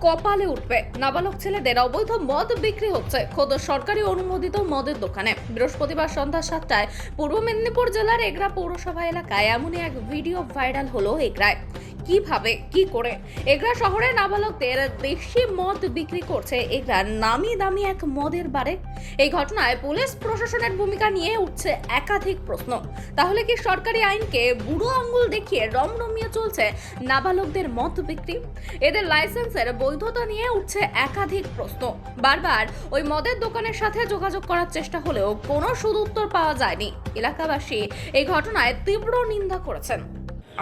কপালে উঠবে। নাবালক ছেলেদের অবৈধ মদ বিক্রি হচ্ছে। খোদ সরকারি অনুমোদিত মদের দোকানে। বৃহস্পতিবার সন্ধ্যা সাতটায় পূর্ব মেদিনীপুর জেলার এগরা পৌরসভা এলাকায় এমনই এক ভিডিও ভাইরাল হলো এগরায়। কীভাবে? কি করে? এগরা শহরে নাবালকদের দেশি মদ বিক্রি করছে এগরা। নামি দামি এক মদের বারে। এই ঘটনায় পুলিশ প্রশাসনের ভূমিকা নিয়ে উঠছে একাধিক প্রশ্ন। তাহলে কি সরকারি আইনকে বুড়ো আঙ্গুল দেখিয়ে রমরমিয়ে চলছে নাবালকদের মদ বিক্রি? এদের লাইসেন্সের বৈধতা নিয়ে উঠছে একাধিক প্রশ্ন। বারবার ওই মদের দোকানের সাথে যোগাযোগ করার চেষ্টা হলেও কোনো সুদুত্তর পাওয়া যায়নি। এলাকাবাসী এই ঘটনায় তীব্র নিন্দা করেছেন।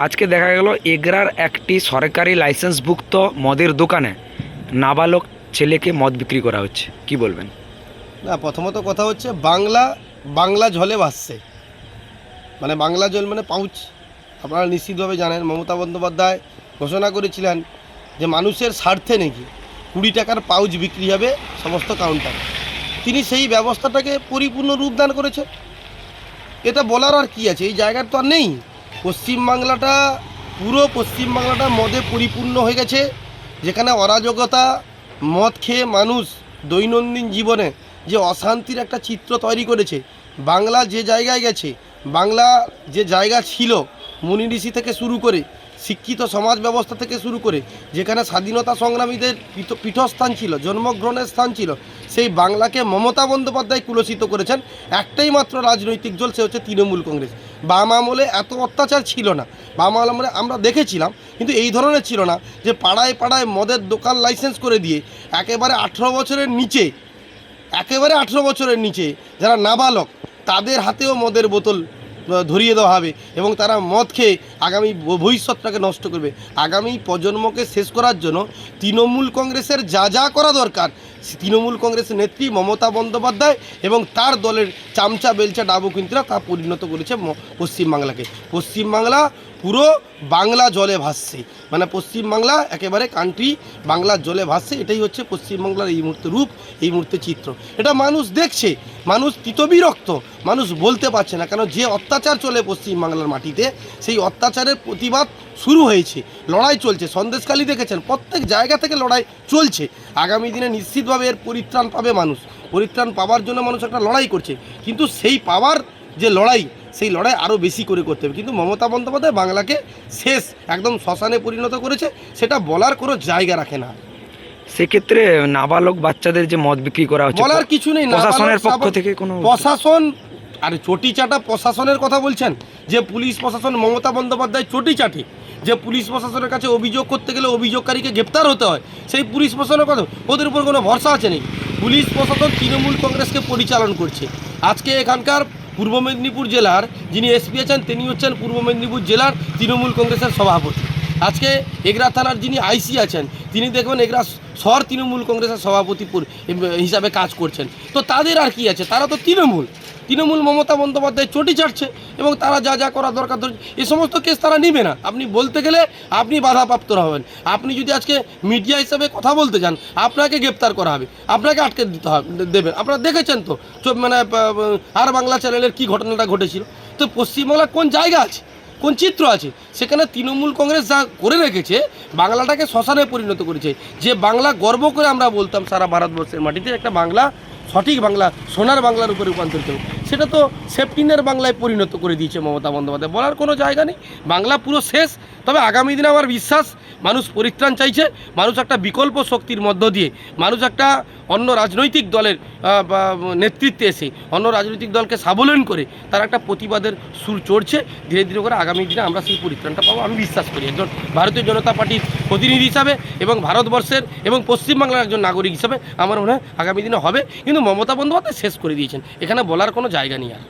আজকে দেখা গেল এগরার একটি সরকারি লাইসেন্সভুক্ত মদের দোকানে নাবালক ছেলেকে মদ বিক্রি করা হচ্ছে। কি বলবেন? না প্রথমত কথা হচ্ছে বাংলা বাংলা জলে ভাসছে। মানে বাংলা জল মানে পাউচ। আপনারা নিশ্চিতভাবে জানেন মমতা বন্দ্যোপাধ্যায় ঘোষণা করেছিলেন যে মানুষের স্বার্থে নাকি কুড়ি টাকার পাউচ বিক্রি হবে সমস্ত কাউন্টারে। তিনি সেই ব্যবস্থাটাকে পরিপূর্ণ রূপদান করেছে এটা বলার আর কি আছে? এই জায়গার তো আর নেই। পশ্চিমবাংলাটা, পুরো পশ্চিমবাংলাটা মদে পরিপূর্ণ হয়ে গেছে, যেখানে অরাজকতা, মদ খেয়ে মানুষ দৈনন্দিন জীবনে যে অশান্তির একটা চিত্র তৈরি করেছে, বাংলা যে জায়গায় গেছে, বাংলা যে জায়গা ছিল, মুনি ঋষি থেকে শুরু করে শিক্ষিত সমাজ ব্যবস্থা থেকে শুরু করে যেখানে স্বাধীনতা সংগ্রামীদের পীঠ- পীঠস্থান ছিল, জন্মগ্রহণের স্থান ছিল, সেই বাংলাকে মমতা বন্দ্যোপাধ্যায় কুলসিত করেছেন। একটাই মাত্র রাজনৈতিক দল, সে হচ্ছে তৃণমূল কংগ্রেস। বাম আমলে এত অত্যাচার ছিল না। বাম আমলে আমরা দেখেছিলাম, কিন্তু এই ধরনের ছিল না যে পাড়ায় পাড়ায় মদের দোকান লাইসেন্স করে দিয়ে একেবারে আঠেরো বছরের নিচে, একেবারে আঠেরো বছরের নিচে যারা নাবালক, তাদের হাতেও মদের বোতল ধরিয়ে দেওয়া হবে এবং তারা মদ খেয়ে আগামী ভবিষ্যৎটাকে নষ্ট করবে। আগামী প্রজন্মকে শেষ করার জন্য তৃণমূল কংগ্রেসের যা যা করা দরকার, তৃণমূল কংগ্রেসের নেত্রী মমতা বন্দ্যোপাধ্যায় এবং তার দলের চামচা, বেলচা, ডাবু কিন্তুরা তা পরিণত করেছে পশ্চিমবাংলাকে। পশ্চিমবাংলা পুরো বাংলা জলে ভাসছে। মানে পশ্চিমবাংলা, একেবারে কান্ট্রি বাংলার জলে ভাসছে। এটাই হচ্ছে পশ্চিমবাংলার এই মুহূর্তে রূপ, এই মুহূর্তে চিত্র। এটা মানুষ দেখছে, মানুষ তিতবিরক্ত মানুষ বলতে পারছে না। কেন যে অত্যাচার চলে পশ্চিমবাংলার মাটিতে, সেই অত্যাচারের প্রতিবাদ শুরু হয়েছে, লড়াই চলছে। সন্দেশকালী দেখেছেন, প্রত্যেক জায়গা থেকে লড়াই চলছে। আগামী দিনে নিশ্চিতভাবে এর পরিত্রাণ পাবে মানুষ। পরিত্রাণ পাওয়ার জন্য মানুষ একটা লড়াই করছে। কিন্তু সেই পাওয়ার যে লড়াই সেই লড়াই আরও বেশি করে করতে হবে। কিন্তু মমতা বন্দ্যোপাধ্যায় বাংলাকে শেষ একদম শ্মশানে পরিণত করেছে সেটা বলার কোনো জায়গা রাখে না। সেক্ষেত্রে নাবালক বাচ্চাদের যে মদ বিক্রি করা হচ্ছে বলার কিছু নেই প্রশাসনের পক্ষ থেকে কোনো প্রশাসন আরে চটি চাটা প্রশাসনের কথা বলছেন? যে পুলিশ প্রশাসন মমতা বন্দ্যোপাধ্যায় চটি চাটি যে পুলিশ প্রশাসনের কাছে অভিযোগ করতে গেলে অভিযোগকারীকে গ্রেপ্তার হতে হয় সেই পুলিশ প্রশাসনের কথা ওদের উপর কোনো ভরসা আছে নেই পুলিশ প্রশাসন তৃণমূল কংগ্রেসকে পরিচালন করছে। আজকে এখানকার পূর্ব মেদিনীপুর জেলার যিনি এসপি আছেন, তিনি হচ্ছেন পূর্ব মেদিনীপুর জেলার তৃণমূল কংগ্রেসের সভাপতি। আজকে এগরা থানার যিনি আইসি আছেন, তিনি দেখবেন এগরা শহর তৃণমূল কংগ্রেসের সভাপতি হিসাবে কাজ করছেন। তো তাদের আর কি আছে? তারা তো তৃণমূল। তৃণমূল মমতা বন্দ্যোপাধ্যায় চটি চাটছে এবং তারা যা যা করা দরকার ধরছে এই সমস্ত কেস তারা নিবে না। আপনি বলতে গেলে আপনি বাধাপ্রাপ্ত হবেন। আপনি যদি আজকে মিডিয়া হিসাবে কথা বলতে চান আপনাকে গ্রেপ্তার করা হবে, আপনাকে আটকে দিতে হবে দেবেন আপনারা দেখেছেন তো মানে আর বাংলা চ্যানেলের কি ঘটনাটা ঘটেছিল। তো পশ্চিমবাংলার কোন জায়গা আছে, কোন চিত্র আছে, সেখানে তৃণমূল কংগ্রেস যা করে রেখেছে, বাংলাটাকে শ্মশানে পরিণত করেছে। যে বাংলা গর্ব করে আমরা বলতাম সারা ভারতবর্ষের মাটিতে, একটা বাংলা, সঠিক বাংলা, সোনার বাংলার উপরে রূপান্তরিত। সেটা তো সেফটিনের বাংলায় পরিণত করে দিয়েছে মমতা বন্দ্যোপাধ্যায়। বলার কোনো জায়গা নেই। বাংলা পুরো শেষ। তবে আগামী দিনে আমার বিশ্বাস, মানুষ পরিত্রাণ চাইছে। মানুষ একটা বিকল্প শক্তির মধ্য দিয়ে, মানুষ একটা অন্য রাজনৈতিক দলের নেতৃত্বে এসে অন্য রাজনৈতিক দলকে সাবলীন করে তার একটা প্রতিবাদের সুর চড়ছে। ধীরে ধীরে করে আগামী দিনে আমরা সেই পরিত্রাণটা পাবো, আমি বিশ্বাস করি। একজন ভারতীয় জনতা পার্টির প্রতিনিধি হিসাবে এবং ভারতবর্ষের এবং পশ্চিমবাংলার একজন নাগরিক হিসাবে আমার মনে হয় আগামী দিনে হবে। কিন্তু মমতা বন্দ্যোপাধ্যায় শেষ করে দিয়েছেন। এখানে বলার কোনো জায়গা নেই আর।